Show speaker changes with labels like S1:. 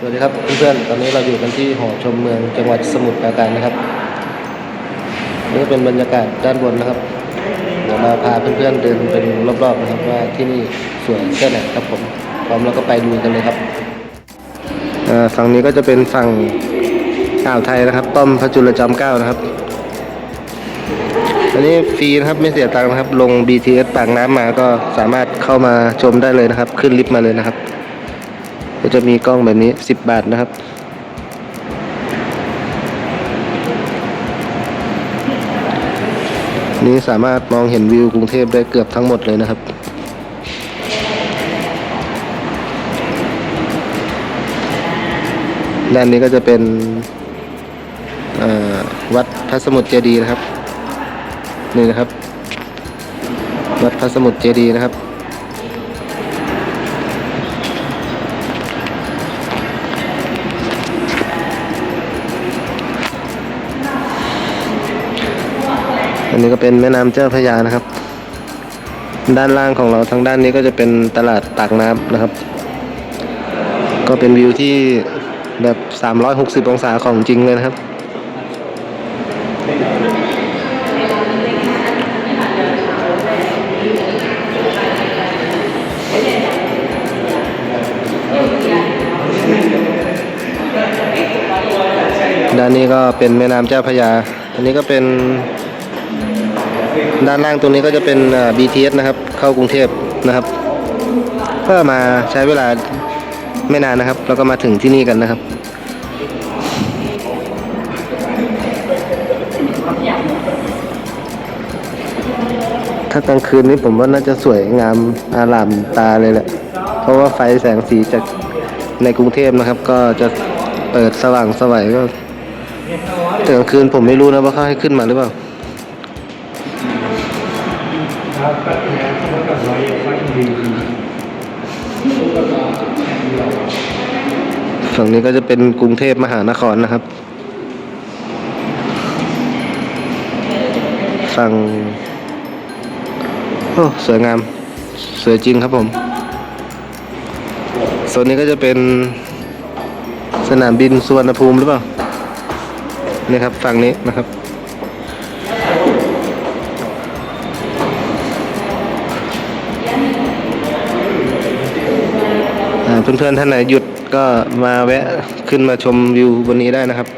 S1: สวัสดีครับเพื่อนๆตอนนี้เราอยู่กันที่หอชมเมืองจังหวัดสมุทรปราการนะครับนี่เป็นบรรยากาศด้านบนนะครับเดี๋ยวเราพาเพื่อนๆเดินเป็นรอบๆนะครับว่าที่นี่สวยแค่ไหนครับผมพร้อมแล้วก็ไปดูกันเลยครับฝั่งนี้ก็จะเป็นฝั่งอ่าวไทยนะครับ ป้อมพระจุลจอมเกล้านะครับอันนี้ฟรีนะครับไม่เสียตังค์นะครับ ลง BTS ปากน้ำมาก็สามารถเข้ามาชมได้เลยนะครับ ขึ้นลิฟต์มาเลยนะครับ ก็จะมีกล้องแบบนี้ 10 บาทนะครับ นี้สามารถมองเห็นวิวกรุงเทพได้เกือบทั้งหมดเลยนะครับด้านนี้ก็จะเป็นวัดพระสมุทรเจดีย์นะครับ นี่นะครับ วัดพระสมุทรเจดีย์นะครับ นนี้ก็เป็นแม่น้ำเจ้าพระยานะครับ ด้านล่างของเราทางด้านนี้ก็จะเป็นตลาดปากน้ำนะครับ ก็เป็นวิวที่แบบ 360 องศาของจริงเลยนะครับด้านนี้ก็เป็นแม่น้ำเจ้าพระยา อันนี้ก็เป็น ด้านล่างตรงนี้ก็จะเป็น BTS นะครับ เข้ากรุงเทพนะครับ ก็มาใช้เวลาไม่นานนะครับ แล้วก็มาถึงที่นี่กันนะครับ ถ้ากลางคืนนี้ผมว่าน่าจะสวยงามอารามตาเลยแหละ เพราะว่าไฟแสงสีจากในกรุงเทพนะครับ ก็จะเปิดสว่างสวัยก็แต่กลางคืนผมไม่รู้นะว่าเขาให้ขึ้นมาหรือเปล่า ฝั่งนี้ก็จะเป็นกรุงเทพมหานครนะครับ ฝั่งโอ้สวยงาม สวยจริงครับผมโซนนี้ก็จะเป็นสนามบินสุวรรณภูมิหรือเปล่านี่ครับฝั่งนี้นะครับ เพื่อนๆท่านไหนหยุดก็มาแวะขึ้นมาชมวิวบนนี้ได้นะครับ